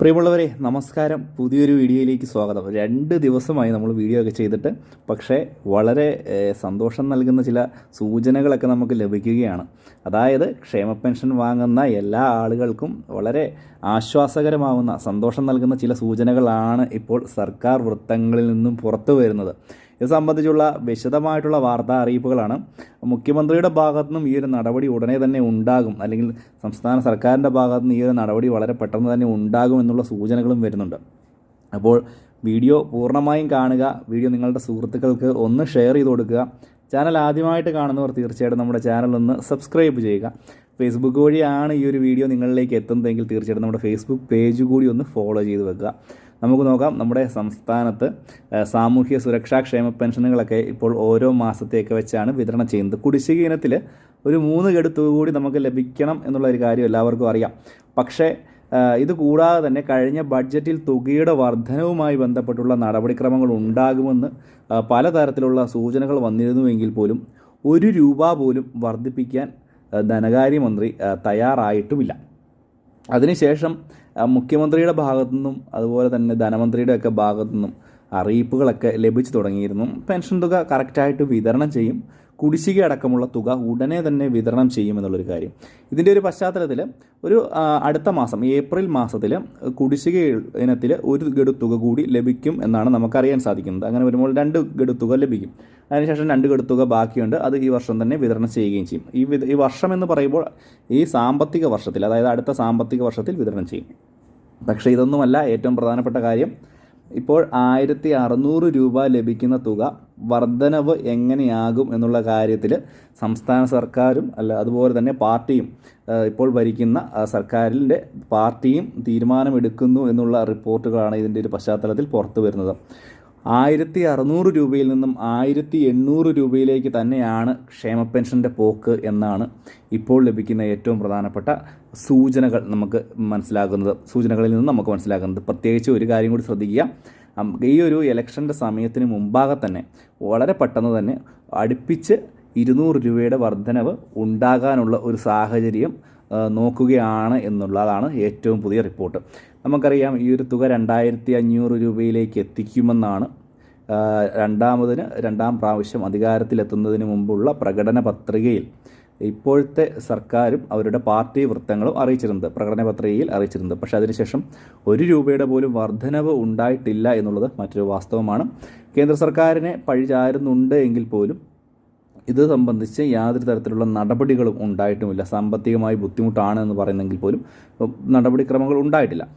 പ്രിയമുള്ളവരെ നമസ്കാരം. പുതിയൊരു വീഡിയോയിലേക്ക് സ്വാഗതം. രണ്ട് ദിവസമായി നമ്മൾ വീഡിയോ ഒക്കെ ചെയ്തിട്ട് പക്ഷേ വളരെ സന്തോഷം നൽകുന്ന ചില സൂചനകളൊക്കെ നമുക്ക് ലഭിക്കുകയാണ്. അതായത് ക്ഷേമ പെൻഷൻ വാങ്ങുന്ന എല്ലാ ആളുകൾക്കും വളരെ ആശ്വാസകരമാവുന്ന സന്തോഷം നൽകുന്ന ചില സൂചനകളാണ് ഇപ്പോൾ സർക്കാർ വൃത്തങ്ങളിൽ നിന്നും പുറത്തു വരുന്നത്. ഇത് സംബന്ധിച്ചുള്ള വിശദമായിട്ടുള്ള വാർത്താ അറിയിപ്പുകളാണ്. മുഖ്യമന്ത്രിയുടെ ഭാഗത്തു നിന്നും ഈ ഒരു നടപടി ഉടനെ തന്നെ ഉണ്ടാകും. അല്ലെങ്കിൽ സംസ്ഥാന സർക്കാരിന്റെ ഭാഗത്തു നിന്ന് ഈ ഒരു നടപടി വളരെ പെട്ടെന്ന് തന്നെ ഉണ്ടാകും എന്നുള്ള സൂചനകളും വരുന്നുണ്ട്. അപ്പോൾ വീഡിയോ പൂർണമായും കാണുക വീഡിയോ നിങ്ങളുടെ സുഹൃത്തുക്കൾക്ക് ഒന്ന് ഷെയർ ചെയ്ത് കൊടുക്കുക. ചാനൽ ആദ്യമായിട്ട് കാണുന്നവർ തീർച്ചയായിട്ടും നമ്മുടെ ചാനൽ ഒന്ന് സബ്സ്ക്രൈബ് ചെയ്യുക. ഫേസ്ബുക്ക് വഴിയാണ് ഈ ഒരു വീഡിയോ നിങ്ങളിലേക്ക് എത്തുന്നതെങ്കിൽ തീർച്ചയായിട്ടും നമ്മുടെ ഫേസ്ബുക്ക് പേജ് കൂടി ഒന്ന് ഫോളോ ചെയ്ത് വെക്കുക. നമുക്ക് നോക്കാം. നമ്മുടെ സംസ്ഥാനത്ത് സാമൂഹ്യ സുരക്ഷാ ക്ഷേമ പെൻഷനുകളൊക്കെ ഇപ്പോൾ ഓരോ മാസത്തേക്ക് വെച്ചാണ് വിതരണം ചെയ്യുന്നത്. കുടിശ്ശിക ഇനത്തിൽ ഒരു മൂന്ന് ഗഡു കൂടി നമുക്ക് ലഭിക്കണം എന്നുള്ള ഒരു കാര്യം എല്ലാവർക്കും അറിയാം. പക്ഷേ ഇത് കൂടാതെ തന്നെ കഴിഞ്ഞ ബഡ്ജറ്റിൽ തുകയുടെ വർധനവുമായി ബന്ധപ്പെട്ടുള്ള നടപടിക്രമങ്ങൾ ഉണ്ടാകുമെന്ന് പലതരത്തിലുള്ള സൂചനകൾ വന്നിരുന്നുവെങ്കിൽ പോലും ഒരു രൂപ പോലും വർദ്ധിപ്പിക്കാൻ ധനകാര്യമന്ത്രി തയ്യാറായിട്ടുമില്ല. അതിനുശേഷം മുഖ്യമന്ത്രിയുടെ ഭാഗത്തു നിന്നും അതുപോലെ തന്നെ ധനമന്ത്രിയുടെ ഒക്കെ ഭാഗത്തു നിന്നും അറിയിപ്പുകളൊക്കെ ലഭിച്ചു തുടങ്ങിയിരുന്നു. പെൻഷൻ തുക കറക്റ്റായിട്ട് വിതരണം ചെയ്യും. കുടിശ്ശിക അടക്കമുള്ള തുക ഉടനെ തന്നെ വിതരണം ചെയ്യുമെന്നുള്ളൊരു കാര്യം. ഇതിന്റെ ഒരു പശ്ചാത്തലത്തിൽ ഒരു അടുത്ത മാസം ഏപ്രിൽ മാസത്തിൽ കുടിശ്ശിക ഇനത്തിൽ ഒരു ഗഡു തുക കൂടി ലഭിക്കും എന്നാണ് നമുക്കറിയാൻ സാധിക്കുന്നത്. അങ്ങനെ വരുമ്പോൾ രണ്ട് ഗഡു തുക ലഭിക്കും. അതിനുശേഷം രണ്ട് ഗഡു തുക ബാക്കിയുണ്ട്. അത് ഈ വർഷം തന്നെ വിതരണം ചെയ്യുകയും ചെയ്യും. ഈ ഈ വർഷം എന്ന് പറയുമ്പോൾ ഈ സാമ്പത്തിക വർഷത്തിൽ അതായത് അടുത്ത സാമ്പത്തിക വർഷത്തിൽ വിതരണം ചെയ്യും. പക്ഷേ ഇതൊന്നുമല്ല. ഏറ്റവും പ്രധാനപ്പെട്ട കാര്യം ഇപ്പോൾ ആയിരത്തി അറുന്നൂറ് രൂപ ലഭിക്കുന്ന തുക വർധനവ് എങ്ങനെയാകും എന്നുള്ള കാര്യത്തിൽ സംസ്ഥാന സർക്കാരും അല്ല അതുപോലെ തന്നെ പാർട്ടിയും ഇപ്പോൾ ഭരിക്കുന്ന സർക്കാരിന്റെ പാർട്ടിയും തീരുമാനമെടുക്കുന്നു എന്നുള്ള റിപ്പോർട്ടുകളാണ് ഇതിന്റെ ഒരു പശ്ചാത്തലത്തിൽ പുറത്തു വരുന്നത്. ആയിരത്തി അറുന്നൂറ് രൂപയിൽ നിന്നും ആയിരത്തി എണ്ണൂറ് രൂപയിലേക്ക് തന്നെയാണ് ക്ഷേമ പെൻഷന്റെ പോക്ക് എന്നാണ് ഇപ്പോൾ ലഭിക്കുന്ന ഏറ്റവും പ്രധാനപ്പെട്ട സൂചനകൾ നമുക്ക് മനസ്സിലാകുന്നത്. സൂചനകളിൽ നിന്ന് നമുക്ക് മനസ്സിലാകുന്നത്. പ്രത്യേകിച്ച് ഒരു കാര്യം കൂടി ശ്രദ്ധിക്കുക. ഈ ഒരു ഇലക്ഷന്റെ സമയത്തിന് മുമ്പാകെ തന്നെ വളരെ പെട്ടെന്ന് തന്നെ അടുപ്പിച്ച് ഇരുന്നൂറ് രൂപയുടെ വർധനവ് ഉണ്ടാകാനുള്ള ഒരു സാഹചര്യം നോക്കുകയാണ് എന്നുള്ളതാണ് ഏറ്റവും പുതിയ റിപ്പോർട്ട്. നമുക്കറിയാം ഈ ഒരു തുക രണ്ടായിരത്തി അഞ്ഞൂറ് രൂപയിലേക്ക് എത്തിക്കുമെന്നാണ് രണ്ടാമതിന് രണ്ടാം പ്രാവശ്യം അധികാരത്തിലെത്തുന്നതിന് മുമ്പുള്ള പ്രകടന പത്രികയിൽ ഇപ്പോഴത്തെ സർക്കാരും അവരുടെ പാർട്ടി വൃത്തങ്ങളും അറിയിച്ചിരുന്നത് പ്രകടന പത്രികയിൽ അറിയിച്ചിരുന്നത്. പക്ഷേ അതിനുശേഷം ഒരു രൂപയുടെ പോലും വർധനവ് ഉണ്ടായിട്ടില്ല എന്നുള്ളത് മറ്റൊരു വാസ്തവമാണ്. കേന്ദ്ര സർക്കാരിനെ പഴിചാരുന്നുണ്ട് എങ്കിൽ പോലും ഇത് സംബന്ധിച്ച് യാതൊരു തരത്തിലുള്ള നടപടികളും ഉണ്ടായിട്ടുമില്ല. സാമ്പത്തികമായി ബുദ്ധിമുട്ടാണ് എന്ന് പറയുന്നെങ്കിൽ പോലും നടപടിക്രമങ്ങൾ ഉണ്ടായിട്ടില്ല.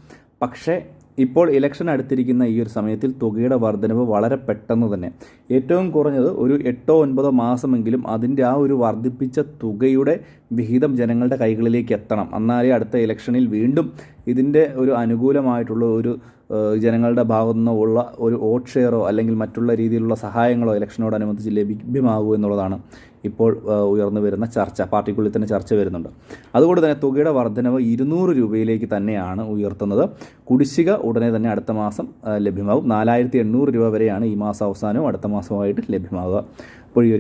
പക്ഷേ ഇപ്പോൾ ഇലക്ഷൻ അടുത്തിരിക്കുന്ന ഈ ഒരു സമയത്തിൽ തുകയുടെ വർധനവ് വളരെ പെട്ടെന്ന് തന്നെ. ഏറ്റവും കുറഞ്ഞത് ഒരു എട്ടോ ഒൻപതോ മാസമെങ്കിലും അതിന്റെ ആ ഒരു വർദ്ധിപ്പിച്ച തുകയുടെ വിഹിതം ജനങ്ങളുടെ കൈകളിലേക്ക് എത്തണം. എന്നാലേ അടുത്ത ഇലക്ഷനിൽ വീണ്ടും ഇതിന്റെ ഒരു അനുകൂലമായിട്ടുള്ള ഒരു ജനങ്ങളുടെ ഭാഗത്തു നിന്നുള്ള ഒരു വോട്ട് ഷെയറോ അല്ലെങ്കിൽ മറ്റുള്ള രീതിയിലുള്ള സഹായങ്ങളോ ഇലക്ഷനോടനുബന്ധിച്ച് ലഭ്യമാകൂ എന്നുള്ളതാണ്. ഇപ്പോൾ ഉയർന്നു വരുന്ന ചർച്ച പാർട്ടിക്കുള്ളിൽ തന്നെ ചർച്ച വരുന്നുണ്ട്. അതുകൊണ്ട് തന്നെ തുകയുടെ വർധനവ് ഇരുന്നൂറ് രൂപയിലേക്ക് തന്നെയാണ് ഉയർത്തുന്നത്. കുടിശ്ശിക ഉടനെ തന്നെ അടുത്ത മാസം ലഭ്യമാകും. നാലായിരത്തി രൂപ വരെയാണ് ഈ മാസം അവസാനവും അടുത്ത മാസവുമായിട്ട് ലഭ്യമാകുക അപ്പോൾ ഈ ഒരു